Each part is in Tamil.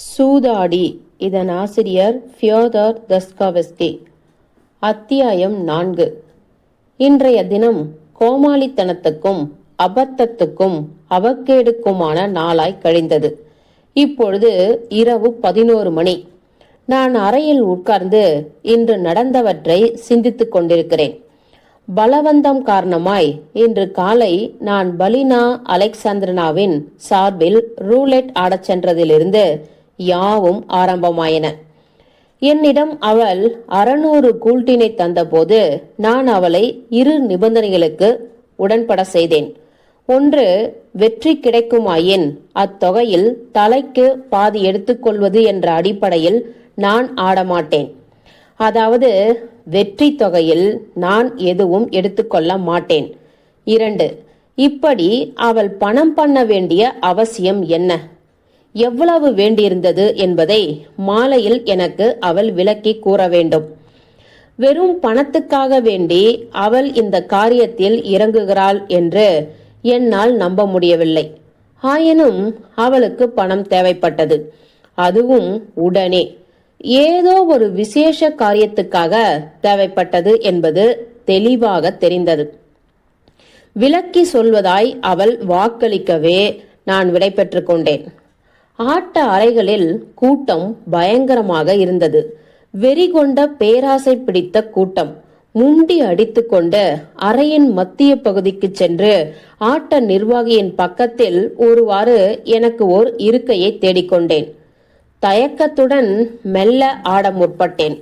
சூதாடி. இதன் ஆசிரியர் ஃபியோதர் தஸ்காவஸ்கி. அத்தியாயம் நான்கு. இன்றைய தினம் கோமாளித்தனத்துக்கும் அபத்தத்துக்கும் அவக்கேடுக்குமான நாளாய் கழிந்தது. இப்பொழுது இரவு பதினோரு மணி. நான் அறையில் உட்கார்ந்து இன்று நடந்தவற்றை சிந்தித்துக் கொண்டிருக்கிறேன். பலவந்தம் காரணமாய் இன்று காலை நான் பலினா அலெக்சாந்திரனாவின் சார்பில் ரூலெட் ஆடச் சென்றதிலிருந்து யாவும் ஆரம்பமாயின. என்னிடம் அவள் அறுநூறு கூல்ட்டினை தந்தபோது நான் அவளை இரு நிபந்தனைகளுக்கு உடன்பட செய்தேன். ஒன்று வெற்றி கிடைக்குமாயின் அத்தொகையில் தலைக்கு பாதி எடுத்துக்கொள்வது என்ற அடிப்படையில் நான் ஆடமாட்டேன். அதாவது வெற்றி தொகையில் நான் எதுவும் எடுத்துக்கொள்ள மாட்டேன். இரண்டு இப்படி அவள் பணம் பண்ண வேண்டிய அவசியம் என்ன? எவ்வளவு வேண்டியிருந்தது என்பதை மாலையில் எனக்கு அவள் விளக்கி கூற வேண்டும். வெறும் பணத்துக்காக வேண்டி அவள் இந்த காரியத்தில் இறங்குகிறாள் என்று என்னால் நம்ப முடியவில்லை. ஆயினும் அவளுக்கு பணம் தேவைப்பட்டது. அதுவும் உடனே. ஏதோ ஒரு விசேஷ காரியத்துக்காக தேவைப்பட்டது என்பது தெளிவாக தெரிந்தது. விளக்கி சொல்வதாய் அவள் வாக்களிக்கவே நான் விடை கொண்டேன். ஆட்ட அறைகளில் கூட்டம் பயங்கரமாக இருந்தது. வெறி கொண்ட பேராசை பிடித்த கூட்டம். முண்டி அடித்துக்கொண்டு அறையின் மத்திய பகுதிக்கு சென்று ஆட்ட நிர்வாகியின் பக்கத்தில் ஒருவாறு எனக்கு ஓர் இருக்கையை தேடிக்கொண்டேன் தயக்கத்துடன் மெல்ல ஆட முற்பட்டேன்.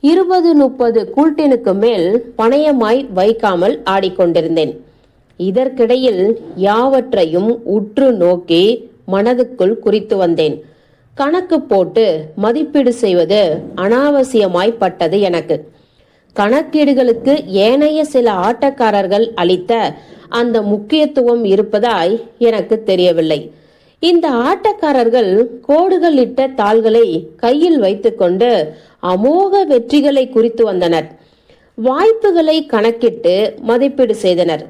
இருபது முப்பது கூல்டினுக்கு மேல் பணயமாய் வைக்காமல் ஆடிக்கொண்டிருந்தேன் இதற்கிடையில் யாவற்றையும் உற்று நோக்கி மனதுக்குள் குறித்து வந்தேன். கணக்கு போட்டு மதிப்பீடு செய்வது அனாவசியமாய்ப்பட்டது எனக்கு. கணக்கீடுகளுக்கு ஏனைய சில ஆட்டக்காரர்கள் அளித்த அந்த முக்கியத்துவம் இருப்பதாய் எனக்கு தெரியவில்லை. இந்த ஆட்டக்காரர்கள் கோடுகள் இட்ட தாள்களை கையில் வைத்துக்கொண்டு அமோக வெற்றிகளை குறித்து வந்தனர். வாய்ப்புகளை கணக்கிட்டு மதிப்பீடு செய்தனர்.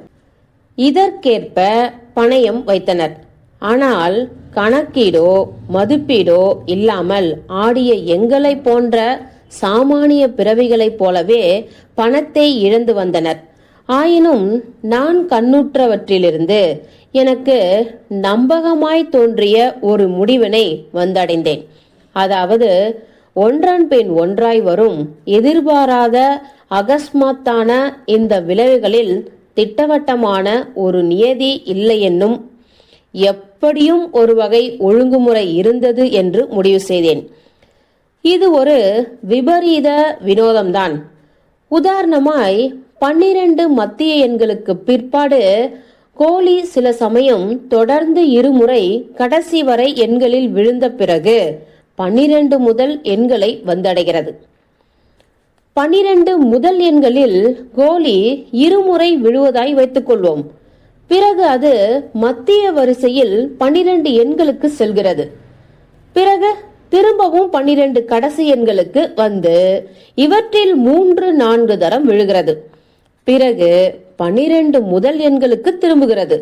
இதற்கேற்ப பணயம் வைத்தனர். ஆனால் கணக்கீடோ மதிப்பீடோ இல்லாமல் ஆடிய எங்களை போன்ற சாமானிய பிறவிகளைப் போலவே பணத்தை இழந்து வந்தனர். ஆயினும் நான் கண்ணுற்றவற்றிலிருந்து எனக்கு நம்பகமாய் தோன்றிய ஒரு முடிவினை வந்தடைந்தேன். அதாவது ஒன்றன் பின் ஒன்றாய் வரும் எதிர்பாராத அகஸ்மாத்தான இந்த விளைவுகளில் திட்டவட்டமான ஒரு நியதி இல்லை என்னும் எப்படியும் ஒரு வகை ஒழுங்குமுறை இருந்தது என்று முடிவு செய்தேன். இது ஒரு விபரீத வினோதம்தான். உதாரணமாய் பன்னிரண்டு மத்திய எண்களுக்கு பிற்பாடு கோலி சில சமயம் தொடர்ந்து இருமுறை கடைசி வரை எண்களில் விழுந்த பிறகு பன்னிரண்டு முதல் எண்களை வந்தடைகிறது. பன்னிரண்டு முதல் எண்களில் கோலி இருமுறை விழுவதாய் வைத்துக்கொள்வோம். பிறகு அது மத்திய வரிசையில் பன்னிரண்டு எண்களுக்கு செல்கிறது. பிறகு திரும்பவும் பன்னிரண்டு கடைசி எண்களுக்கு வந்து இவற்றில் மூன்று நான்கு தரம் விழுகிறது. பிறகு பன்னிரண்டு முதல் எண்களுக்கு திரும்புகிறது.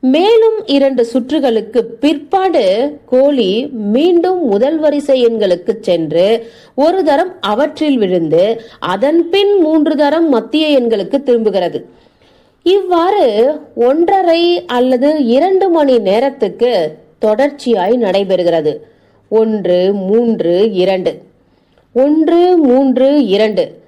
மேலும் இரண்டு சுற்றுகளுக்கு பிற்பாடு கோழி மீண்டும் முதல் வரிசை எண்களுக்கு சென்று ஒரு தரம் அவற்றில் விழுந்து அதன் பின் மூன்று தரம் மத்திய எண்களுக்கு திரும்புகிறது. இவ்வாறு ஒன்றரை அல்லது இரண்டு மணி நேரத்துக்கு தொடர்ச்சியாய் நடைபெறுகிறது. ஒன்று மூன்று இரண்டு. ஒன்று மூன்று இரண்டு.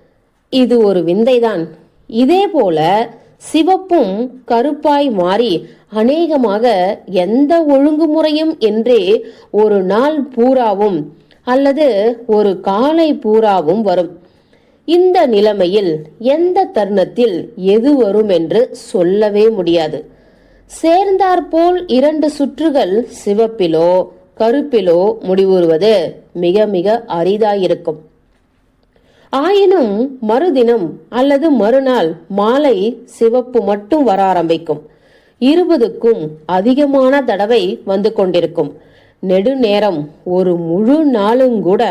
இது ஒரு விந்தைதான். இதே போல சிவப்பும் கருப்பாய் மாறி அநேகமாக எந்த ஒழுங்குமுறையும் என்றே ஒரு நாள் பூராவும் அல்லது ஒரு காலை பூராவும் வரும். இந்த நிலைமையில் எந்த தருணத்தில் எது வரும் என்று சொல்லவே முடியாது. சேர்ந்தாற்போல் இரண்டு சுற்றுகள் சிவப்பிலோ கருப்பிலோ முடிவுறுவது மிக மிக அரிதாயிருக்கும். ஆயினும் மறுதினம் அல்லது மறுநாள் மாலை சிவப்பு மட்டும் வர ஆரம்பிக்கும். இருபதுக்கும் அதிகமான தடவை வந்து கொண்டிருக்கும். நெடுநேரம் ஒரு முழு நாளும் கூட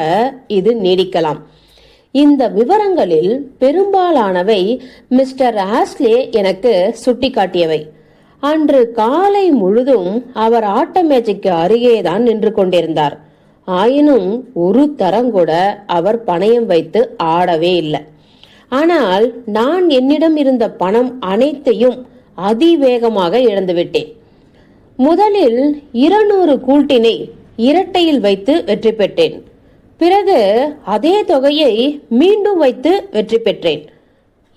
இது நீடிக்கலாம். இந்த விவரங்களில் பெரும்பாலானவை மிஸ்டர் ஆஸ்லே எனக்கு சுட்டிக்காட்டியவை. அன்று காலை முழுதும் அவர் ஆட்ட மேஜைக்கு அருகேதான் நின்று கொண்டிருந்தார். ஆயினும் ஒரு தரங்கூட அவர் பணயம் வைத்து ஆடவே இல்லை. ஆனால் நான் என்னிடம் இருந்த பணம் அனைத்தையும் அதிவேகமாக இழந்துவிட்டேன் முதலில் இருநூறு கூட்டினை இரட்டையில் வைத்து வெற்றி பெற்றேன். பிறகு அதே தொகையை மீண்டும் வைத்து வெற்றி பெற்றேன்.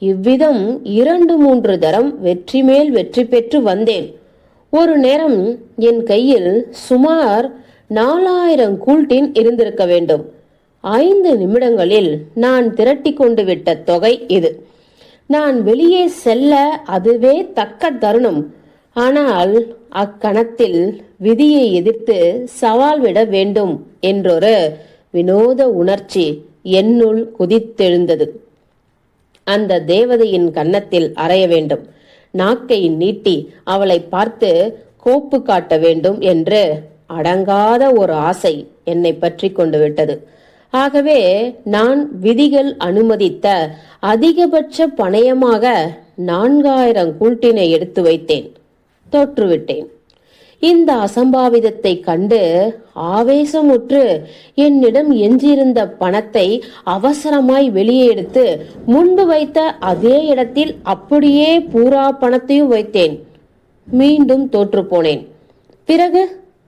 இவ்விதம் இரண்டு மூன்று தரம் வெற்றி மேல் வெற்றி பெற்று வந்தேன். ஒரு நேரம் என் கையில் சுமார் நாலாயிரம் கூல்டின் இருந்திருக்க வேண்டும். ஐந்து நிமிடங்களில் நான் திரட்டி கொண்டு விட்ட தொகை இது. நான் வெளியே செல்ல அதுவே தக்க தருணம். ஆனால் அக்கணத்தில் விதியை எதிர்த்து சவால் விட வேண்டும் என்றொரு வினோத உணர்ச்சி என்னுள் குதித்தெழுந்தது. அந்த தேவதையின் கன்னத்தில் அறைய வேண்டும். நாக்கை நீட்டி அவளை பார்த்து கோப்பு காட்ட வேண்டும் என்று அடங்காத ஒரு ஆசை என்னை பற்றி கொண்டு விட்டது. ஆகவே நான் விதிகள் அனுமதித்த அதிகபட்ச பணயமாக நான்காயிரம் கூட்டினை எடுத்து வைத்தேன். தோற்றுவிட்டேன். இந்த அசம்பாவிதத்தை கண்டு ஆவேசமுற்று என்னிடம் எஞ்சியிருந்த பணத்தை அவசரமாய் வெளியே எடுத்து முன்பு வைத்த அதே இடத்தில் அப்படியே பூரா பணத்தையும் வைத்தேன். மீண்டும் தோற்று போனேன். பிறகு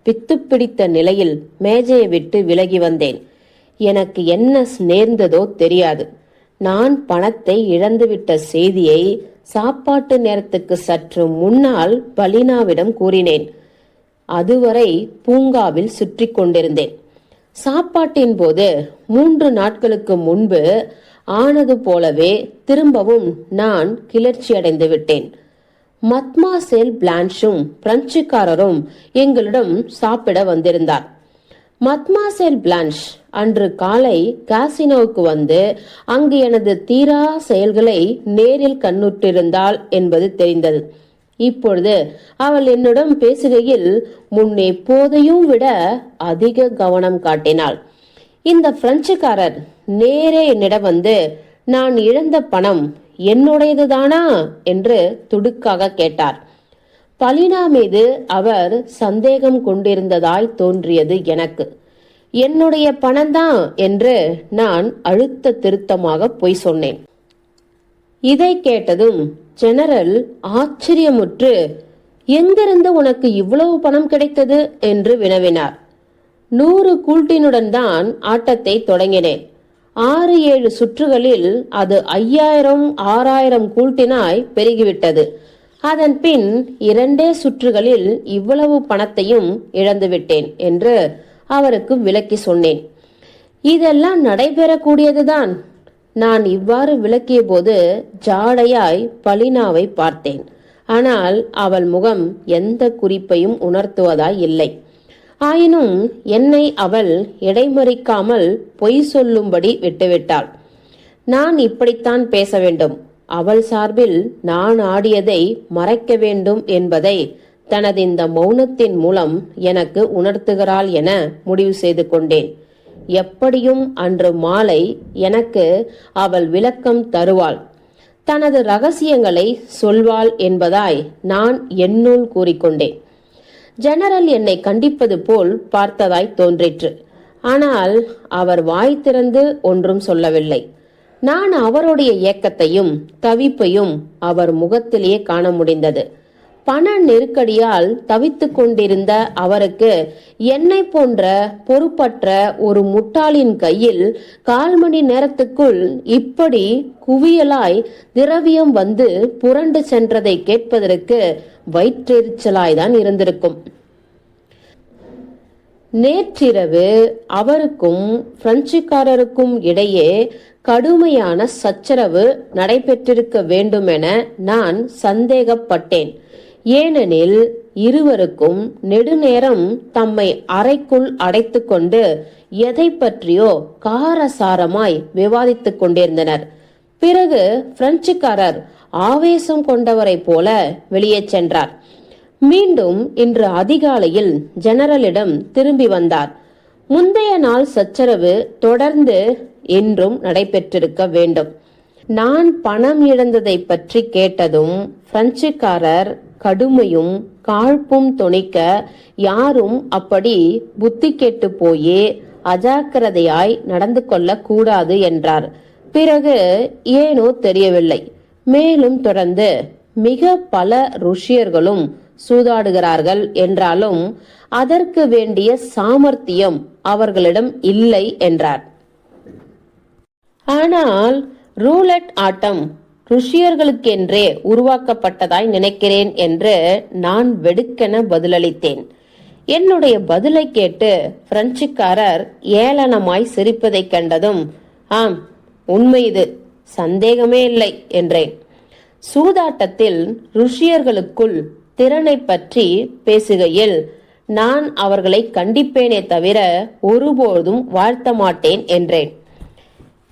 பித்து பிடித்த நிலையில் மேஜையை விட்டு விலகி வந்தேன். எனக்கு என்ன நேர்ந்ததோ தெரியாது. நான் பணத்தை இழந்துவிட்ட செய்தியை சாப்பாட்டு நேரத்துக்கு சற்று முன்னால் பலினாவிடம் கூறினேன். அதுவரை பூங்காவில் சுற்றி கொண்டிருந்தேன். சாப்பாட்டின் போது மூன்று நாட்களுக்கு முன்பு ஆனது போலவே திரும்பவும் நான் கிளர்ச்சியடைந்து விட்டேன். மத்மாசேல் பிளான்ஷும் பிரெஞ்சுக்காரரும் எங்களிடம் சாப்பிட வந்திருந்தார். மத்மாசேல் பிளான்ஷ் அன்று காலை காசினோவுக்கு வந்து அங்கு எனது தீரா செயல்களை நேரில் கண்ணுற்றிருந்தாள் என்பது தெரிந்தது. இப்பொழுது அவள் என்னிடம் பேசுகையில் முன் எப்போதையும் விட அதிக கவனம் காட்டினாள். இந்த பிரெஞ்சுக்காரர் நேரே என்னிடம் வந்து நான் இழந்த பணம் என்னுடையதுதானா? என்று துடுக்காக கேட்டார். பலினா மீது அவர் சந்தேகம் கொண்டிருந்ததாய் தோன்றியது எனக்கு. என்னுடைய பணம்தான் என்று நான் அழுத்த திருத்தமாக பொய் சொன்னேன். இதை கேட்டதும் ஜெனரல் ஆச்சரியமுற்று எங்கிருந்து உனக்கு இவ்வளவு பணம் கிடைத்தது? என்று வினவினார். நூறு கூல்டினுடன் தான் ஆட்டத்தை தொடங்கினேன். ஆறு ஏழு சுற்றுகளில் அது ஐயாயிரம் ஆறாயிரம் கூல்டினாய் பெருகிவிட்டது. அதன் பின் இரண்டே சுற்றுகளில் இவ்வளவு பணத்தையும் இழந்துவிட்டேன் என்று அவருக்கு விளக்கி சொன்னேன். இதெல்லாம் நடைபெறக்கூடியதுதான். நான் இவ்வாறு விளக்கிய போது ஜாடையாய் பலினாவை பார்த்தேன். ஆனால் அவள் முகம் எந்த குறிப்பையும் உணர்த்துவதாய் இல்லை. ஆயினும் என்னை அவள் இடைமறிக்காமல் பொய் சொல்லும்படி விட்டுவிட்டாள். நான் இப்படித்தான் பேச வேண்டும். அவள் சார்பில் நான் ஆடியதை மறைக்க வேண்டும் என்பதை தனது இந்த மௌனத்தின் மூலம் எனக்கு உணர்த்துகிறாள் என முடிவு செய்து கொண்டேன். எப்படியும் அன்று மாலை எனக்கு அவள் விளக்கம் தருவாள். தனது ரகசியங்களை சொல்வாள் என்பதாய் நான் என்னுள் கூறிக்கொண்டேன். ஜெனரல் என்னை கண்டிப்பது போல் பார்த்ததாய் தோன்றிற்று. ஆனால் அவர் வாய் திறந்து ஒன்றும் சொல்லவில்லை. நான் அவருடைய ஏக்கத்தையும் தவிப்பையும் அவர் முகத்திலேயே காண முடிந்தது. பண நெருக்கடியால் தவித்து கொண்டிருந்த அவருக்கு என்னை போன்ற பொறுப்பற்ற ஒரு முட்டாளின் கையில் கால் மணி நேரத்துக்குள் இப்படி குவியலாய் திரவியம் வந்து புரண்டு சென்றதை கேட்பதற்கு வயிற்றெரிச்சலாய்தான் இருந்திருக்கும். நேற்றிரவு அவருக்கும் பிரெஞ்சுக்காரருக்கும் இடையே கடுமையான சச்சரவு நடைபெற்றிருக்க வேண்டுமென நான் சந்தேகப்பட்டேன். ஏனெனில் இருவருக்கும் நெடுநேரம் தம்மை அறைக்குள் அடைத்துக்கொண்டு எதை பற்றியோ காரசாரமாய் விவாதித்துக் கொண்டிருந்தனர். பிறகு பிரெஞ்சுக்காரர் ஆவேசம் கொண்டவரைப் போல வெளியே சென்றார். மீண்டும் இன்று அதிகாலையில் ஜெனரலிடம் திரும்பி வந்தார். முந்தைய நாள் சச்சரவு தொடர்ந்து இன்றும் நடைபெற்றிருக்க வேண்டும். நான் பணம் இழந்ததை பற்றி கேட்டதும் பிரெஞ்சுக்காரர் கடுமையும் காழ்ப்பும் துணிக்க யாரும் அப்படி புத்தி கெட்டு போயே அஜாக்கிரதையாய் நடந்து கொள்ள கூடாது என்றார். பிறகு ஏனோ தெரியவில்லை. மேலும் தொடர்ந்து மிக பல ருஷியர்களும் சூதாடுகிறார்கள் என்றாலும் அதற்கு வேண்டிய சாமர்த்தியம் அவர்களிடம் இல்லை என்றார். ஆனால் ரூலட் ஆட்டம் ருஷியர்களுக்கென்றே உருவாக்கப்பட்டதாய் நினைக்கிறேன் என்று நான் வெடுக்கென பதிலளித்தேன். என்னுடைய பதிலை கேட்டு பிரெஞ்சுக்காரர் ஏளனமாய் சிரிப்பதைக் கண்டதும் ஆம் உண்மை இது சந்தேகமே இல்லை என்றேன். சூதாட்டத்தில் ருஷியர்களுக்குள் திறனை பற்றி பேசுகையில் நான் அவர்களை கண்டிப்பேனே தவிர ஒருபோதும் வாழ்த்த மாட்டேன் என்றேன்.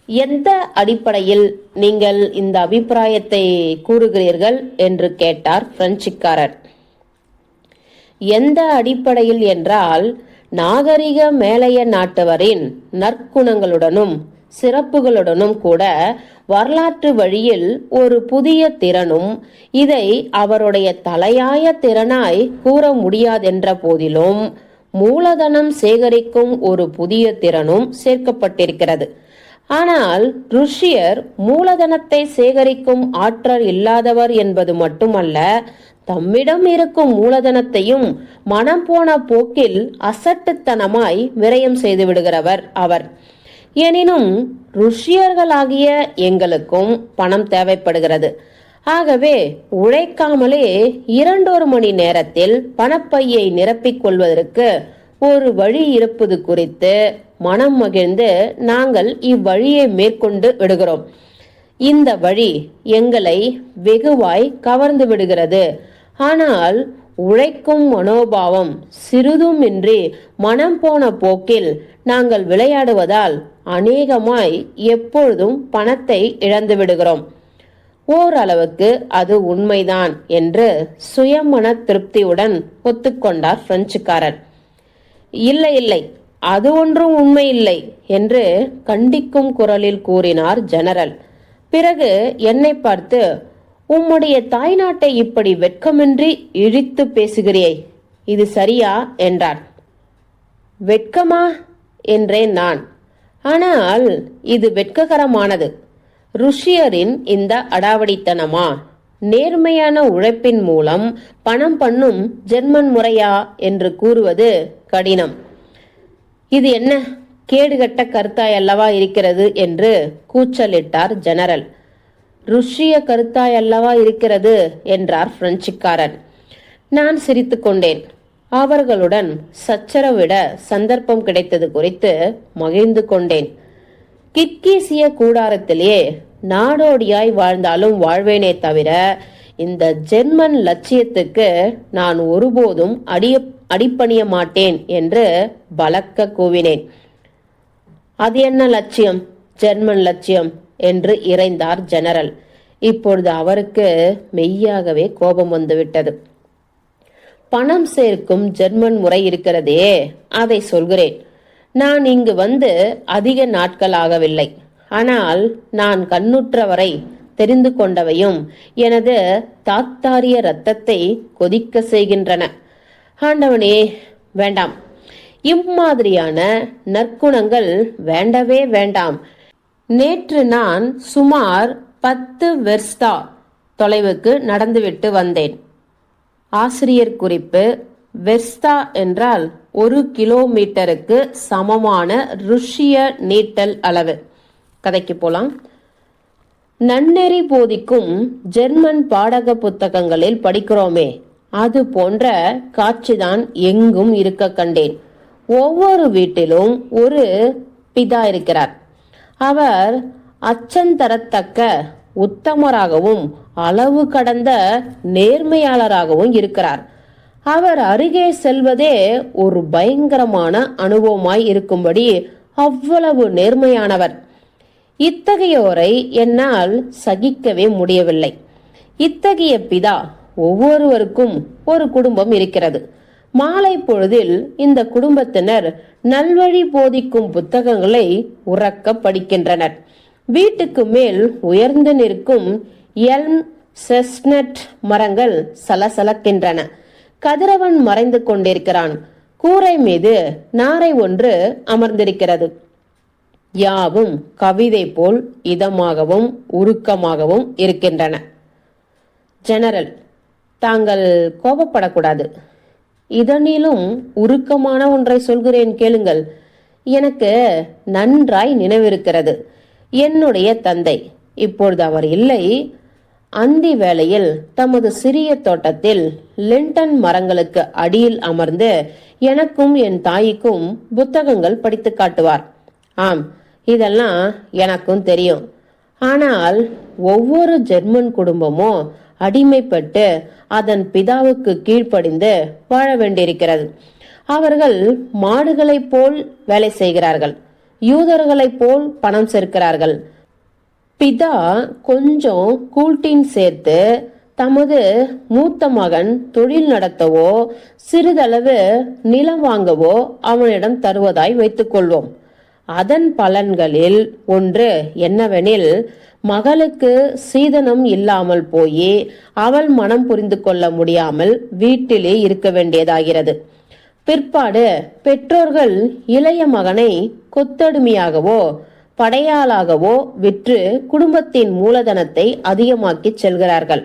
எந்த அடிப்படையில் நீங்கள் இந்த அபிப்பிராயத்தை கூறுகிறீர்கள் என்று கேட்டார் பிரெஞ்சுக்காரர். எந்த அடிப்படையில் என்றால் நாகரிக மேலைய நாட்டவரின் நற்குணங்களுடனும் சிறப்புகளுடனும் கூட வரலாற்று வழியில் ஒரு புதிய திறனும் இதை அவருடைய தலையாய திறனாய் கூற முடியாதென்ற போதிலும் மூலதனம் சேகரிக்கும் ஒரு புதிய திறனும் சேர்க்கப்பட்டிருக்கிறது. ஆனால் ருஷியர் மூலதனத்தை சேகரிக்கும் ஆற்றல் இல்லாதவர் என்பது மட்டுமல்ல தம்மிடம் இருக்கும் மூலதனத்தையும் மனம் போன போக்கில் அசட்டுத்தனமாய் விரயம் செய்து விடுகிறவர் அவர். எனினும் ருஷியர்களாகிய எங்களுக்கும் பணம் தேவைப்படுகிறது. ஆகவே உழைக்காமலே இரண்டொரு மணி நேரத்தில் பணப்பையை நிரப்பிக் கொள்வதற்கு ஒரு வழி இருப்பது குறித்து மனம் மகிழ்ந்து நாங்கள் இவ்வழியை மேற்கொண்டு விடுகிறோம். இந்த வழி எங்களை வெகுவாய் கவர்ந்து விடுகிறது. ஆனால் உழைக்கும் மனோபாவம் சிறிதுமின்றி மனம் போன போக்கில் நாங்கள் விளையாடுவதால் அநேகமாய் எப்பொழுதும் பணத்தை இழந்து விடுகிறோம். ஓரளவுக்கு அது உண்மைதான் என்று சுயமன திருப்தியுடன் ஒத்துக்கொண்டார் பிரெஞ்சுக்காரர். இல்லை இல்லை. அது ஒன்றும் உண்மை இல்லை என்று கண்டிக்கும் குரலில் கூறினார் ஜெனரல். பிறகு என்னை பார்த்து உம்முடைய தாய்நாட்டை இப்படி வெட்கமின்றி இழித்து பேசுகிறேய் இது சரியா? என்றார். வெட்கமா? என்றேன் நான். ஆனால் இது வெட்ககரமானது. ருஷியரின் இந்த அடாவடித்தனமா? நேர்மையான உழைப்பின் மூலம் பணம் பண்ணும் ஜெர்மன் முறையா? என்று கூறுவது கடினம். இது என்ன? கேடுகட்ட கருத்தாய் அல்லவா இருக்கிறது என்று கூச்சலிட்டார் ஜெனரல். ருஷ்ய கருத்தாய் அல்லவா இருக்கிறது என்றார் பிரெஞ்சுக்காரன். நான் சிரித்துக்கொண்டேன் அவர்களுடன் சச்சரவிட சந்தர்ப்பம் கிடைத்தது குறித்து மகிழ்ந்து கொண்டேன். கிர்கீசிய கூடாரத்திலேயே நாடோடியாய் வாழ்ந்தாலும் வாழ்வேனே தவிர இந்த ஜெர்மன் லட்சியத்துக்கு நான் ஒருபோதும் அடிய அடிப்பணிய மாட்டேன் என்று பலக்க கூவினேன். அது என்ன லட்சியம்? ஜெர்மன் லட்சியம் என்று இறைந்தார் ஜெனரல். இப்பொழுது அவருக்கு மெய்யாகவே கோபம் வந்துவிட்டது. பணம் சேர்க்கும் ஜெர்மன் முறை இருக்கிறதே அதை சொல்கிறேன். நான் இங்கு வந்து அதிக நாட்கள் ஆகவில்லை. ஆனால் நான் கண்ணுற்றவரை தெரிந்து கொண்டவையும் எனது தாத்தாரிய இரத்தத்தை கொதிக்க செய்கின்றன. ஆண்டவனே வேண்டாம். இம்மாதிரியான நற்குணங்கள் வேண்டவே வேண்டாம். நேற்று நான் சுமார் பத்து வெர்ஸ்தா தொலைவுக்கு நடந்துவிட்டு வந்தேன். ஆசிரியர் குறிப்பு வெர்ஸ்தா என்றால் ஒரு கிலோமீட்டருக்கு சமமான ருஷிய நீட்டல் அளவு. கதைக்கு போலாம். நன்னெறி போதிக்கும் ஜெர்மன் பாடக புத்தகங்களில் படிக்கிறோமே. அது போன்ற காட்சிதான் எங்கும் இருக்க கண்டேன். ஒவ்வொரு வீட்டிலும் ஒரு பிதா இருக்கிறார். அவர் அச்சந்தரத்தக்க உத்தமராகவும் அளவு கடந்த நேர்மையாளராகவும் இருக்கிறார். அவர் அருகே செல்வதே ஒரு பயங்கரமான அனுபவமாய் இருக்கும்படி அவ்வளவு நேர்மையானவர். இத்தகையோரை என்னால் சகிக்கவே முடியவில்லை. இத்தகைய பிதா ஒவ்வொருவருக்கும் ஒரு குடும்பம் இருக்கிறது. மாலை பொழுதில் இந்த குடும்பத்தினர் நல்வழி போதிக்கும் புத்தகங்களை உறக்க படிக்கின்றனர். வீட்டுக்கு மேல் உயர்ந்து நிற்கும் எல்ம் செஸ்னட் மரங்கள் சலசலக்கின்றன. கதிரவன் மறைந்து கொண்டிருக்கிறான். கூரை மீது நாரை ஒன்று அமர்ந்திருக்கிறது. யாவும் கவிதை போல் இதமாகவும் உருக்கமாகவும் இருக்கின்றன. ஜெனரல் தாங்கள் கோபப்படக்கூடாது. இதனிலும் உருக்கமான ஒன்றை சொல்கிறேன் கேளுங்கள். எனக்கு நன்றாய் நினைவிருக்கிறது. என்னுடைய தந்தை இப்பொழுது அவர் இல்லை. அந்தி வேளையில் தமது சிறிய தோட்டத்தில் லிண்டன் மரங்களுக்கு அடியில் அமர்ந்து எனக்கும் என் தாய்க்கும் புத்தகங்கள் படித்து காட்டுவார். ஆம் இதெல்லாம் எனக்கும் தெரியும். ஆனால் ஒவ்வொரு ஜெர்மன் குடும்பமும் அடிமைப்பட்டு அதன் பிதாவுக்கு கீழ்ப்படிந்து வாழ வேண்டியிருக்கிறது. அவர்கள் மாடுகளைப் போல் வேலை செய்கிறார்கள். யூதர்களைப் போல் பணம் சேர்க்கிறார்கள். பிதா கொஞ்சம் கூல்டீன் சேர்த்து தமது மூத்த மகன் தொழில் நடத்தவோ சிறிதளவு நிலம் வாங்கவோ அவனிடம் தருவதாய் வைத்துக்கொள்வோம். அதன் பலன்களில் ஒன்று என்னவெனில் மகளுக்கு சீதனம் இல்லாமல் போய் அவள் மனம் புரிந்து கொள்ள முடியாமல் வீட்டிலே இருக்க வேண்டியதாகிறது. பிற்பாடு பெற்றோர்கள் இளைய மகனை கொத்தடிமையாகவோ படையாளாகவோ விற்று குடும்பத்தின் மூலதனத்தை அதிகமாக்கி செல்கிறார்கள்.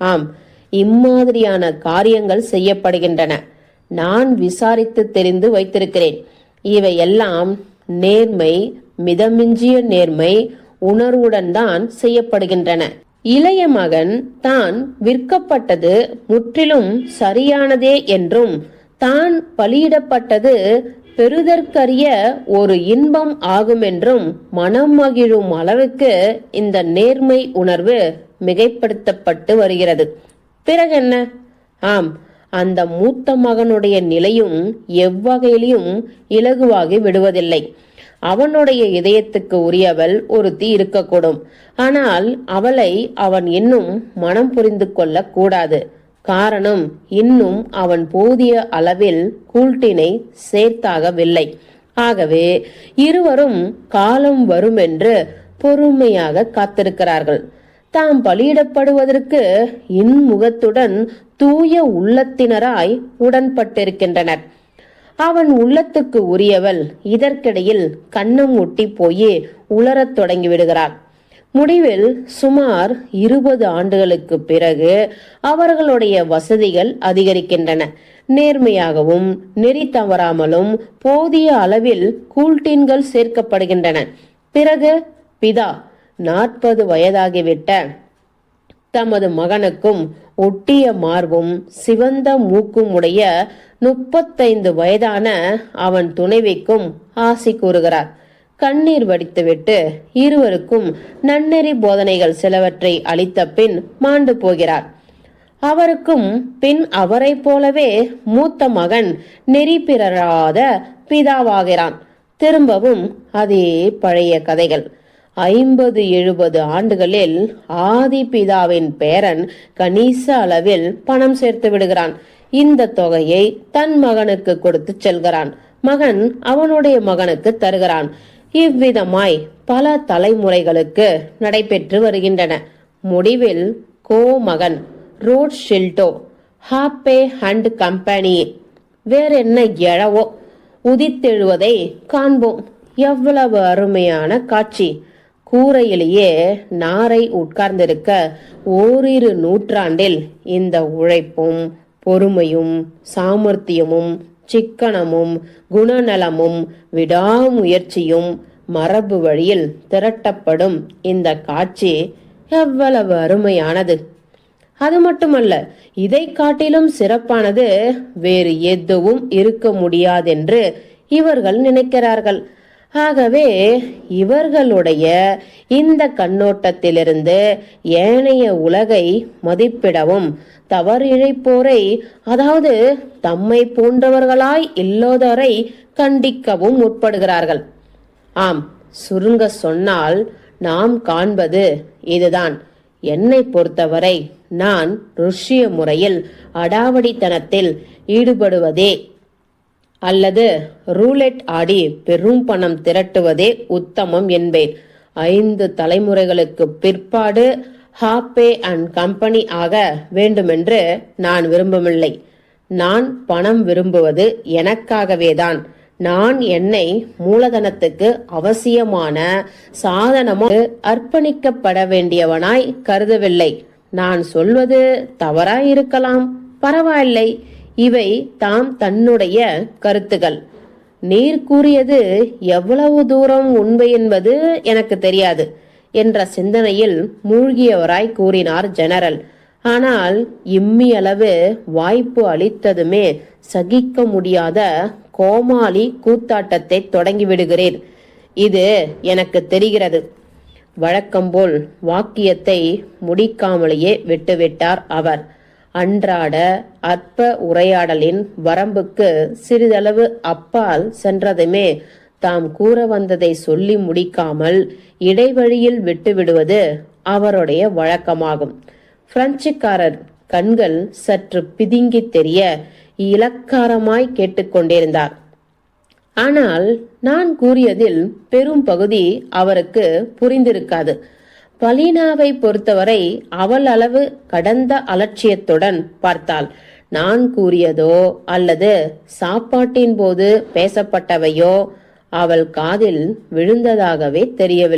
ஆம் இம்மாதிரியான காரியங்கள் செய்யப்படுகின்றன. நான் விசாரித்து தெரிந்து வைத்திருக்கிறேன். இவையெல்லாம் நேர்மை மிதமிஞ்சிய நேர்மை உணர்வுடன் தான் செய்யப்படுகின்றன. இளைய மகன் தான் விற்கப்பட்டது முற்றிலும் சரியானதே என்றும் தான் பலியிடப்பட்டது பெறுதற்கரிய ஒரு இன்பம் ஆகுமென்றும் மனம் மகிழும் அளவுக்கு இந்த நேர்மை உணர்வு மிகைப்படுத்தப்பட்டு வருகிறது. பிறகென்ன? ஆம் அந்த மூத்த மகனுடைய நிலையும் எவ்வகையிலும் இலகுவாகி விடுவதில்லை. அவனுடைய இதயத்துக்கு உரியவள் ஒருத்தி இருக்கக்கூடும். ஆனால் அவளை அவன் இன்னும் மனம் புரிந்து கொள்ள கூடாது. காரணம் இன்னும் அவன் போதிய அளவில் கூல்ட்டினை சேர்த்தாகவில்லை. ஆகவே இருவரும் காலம் வரும் என்று பொறுமையாக காத்திருக்கிறார்கள். தாம் பலியிடப்படுவதற்கு இன்முகத்துடன் தூய உள்ளத்தினராய் உடன்பட்டிருக்கின்றனர். அவன் உள்ளத்துக்கு உரியவள் இதற்கிடையில் கண்ணம் ஒட்டி போய் உளரத் தொடங்கிவிடுகிறாள். முடிவில் சுமார் இருபது ஆண்டுகளுக்கு பிறகு அவர்களுடைய வசதிகள் அதிகரிக்கின்றன. நேர்மையாகவும் நெறி தவறாமலும் போதிய அளவில் கூல்டீன்கள் சேர்க்கப்படுகின்றன. பிறகு பிதா நாற்பது வயதாகிவிட்ட தமது மகனுக்கும் ஒட்டிய மார்பும் சிவந்த மூக்கும் உடைய முப்பத்தைந்து வயதான அவன் துணைவிக்கும் ஆசி கூறுகிறார். கண்ணீர் வடித்துவிட்டு இருவருக்கும் நன்னெறி போதனைகள் சிலவற்றை அளித்த பின் மாண்டு போகிறார். அவருக்கும் பின் அவரைப் போலவே மூத்த மகன் நெறி பிறராத பிதாவாகிறான். திரும்பவும் அதே பழைய கதைகள். ஐம்பது எழுபது ஆண்டுகளில் ஆதி பிதாவின் பேரன் கணிச அளவில் பணம் சேர்த்து விடுகிறான். இந்த தொகையை தன் மகனுக்கு கொடுத்து செல்கிறான். மகன் அவனுடைய மகனுக்கு தருகிறான். இவ்விதமாய் பல தலைமுறைகளுக்கு நடைபெற்று வருகின்றன. முடிவில் கோ மகன் ரோட் ஷில்டோ ஹாப்பே ஹண்ட் கம்பெனி வேற என்ன எழவோ உதித்தெழுவதை காண்போம். எவ்வளவு அருமையான காட்சி. கூரையிலேயே நாரை உட்கார்ந்திருக்க ஓரிரு நூற்றாண்டில் இந்த உழைப்பும் பொறுமையும் சாமர்த்தியமும் சிக்கனமும் குணநலமும் விடாமுயற்சியும் மரபு வழியில் திரட்டப்படும் இந்த காட்சி எவ்வளவு அருமையானது. அது மட்டுமல்ல இதை காட்டிலும் சிறப்பானது வேறு எதுவும் இருக்க முடியாதென்று இவர்கள் நினைக்கிறார்கள். ஆகவே இவர்களுடைய இந்த கண்ணோட்டத்திலிருந்து ஏனைய உலகை மதிப்பிடவும் தவறிழைப்போரை அதாவது தம்மை போன்றவர்களாய் இல்லாதோரை கண்டிக்கவும் முற்படுகிறார்கள். ஆம் சுருங்க சொன்னால் நாம் காண்பது இதுதான். என்னை பொறுத்தவரை நான் ருஷ்ய முறையில் அடாவடித்தனத்தில் ஈடுபடுவதே அல்லது ரூலெட் ஆடி பெரும் பணம் திரட்டுவதே உத்தமம் என்பேன். ஐந்து தலைமுறைகளுக்கு பிற்பாடு ஹாப்பே அண்ட் கம்பெனி ஆக வேண்டுமென்று நான் விரும்பவில்லை. நான் பணம் விரும்புவது எனக்காகவேதான். நான் என்னை மூலதனத்துக்கு அவசியமான சாதனமாக அர்ப்பணிக்கப்பட வேண்டியவனாய் கருதவில்லை. நான் சொல்வது தவறாய் இருக்கலாம் பரவாயில்லை. இவை தாம் தன்னுடைய கருத்துகள். நீர் கூறியது எவ்வளவு தூரம் உண்மை என்பது எனக்கு தெரியாது என்ற சிந்தனையில் மூழ்கியவராய் கூறினார் ஜெனரல். ஆனால் இம்மியளவு வாய்ப்பு அளித்ததுமே சகிக்க முடியாத கோமாளி கூத்தாட்டத்தை தொடங்கிவிடுகிறேன். இது எனக்கு தெரிகிறது. வழக்கம்போல் வாக்கியத்தை முடிக்காமலேயே விட்டுவிட்டார் அவர். அன்றாட அற்ப உரையாடலின் வரம்புக்கு சிறிதளவு அப்பால் சென்றதுமே தாம் கூற வந்ததை சொல்லி முடிக்காமல் இடைவழியில் விட்டுவிடுவது அவருடைய வழக்கமாகும். பிரெஞ்சுக்காரர் கண்கள் சற்று பிதுங்கித் தெரிய இலக்காரமாய் கேட்டுக்கொண்டிருந்தார் ஆனால் நான் கூறியதில் பெரும் பகுதி அவருக்கு புரிந்திருக்காது. பலீனாவை பொறுத்தவரை அவள் அளவு கடந்த அலட்சியத்துடன் பார்த்தாள். நான் கூறியதோ அல்லது சாப்பாட்டின் போது பேசப்பட்டவையோ அவள் காதில் விழுந்ததாகவே தெரியவில்லை.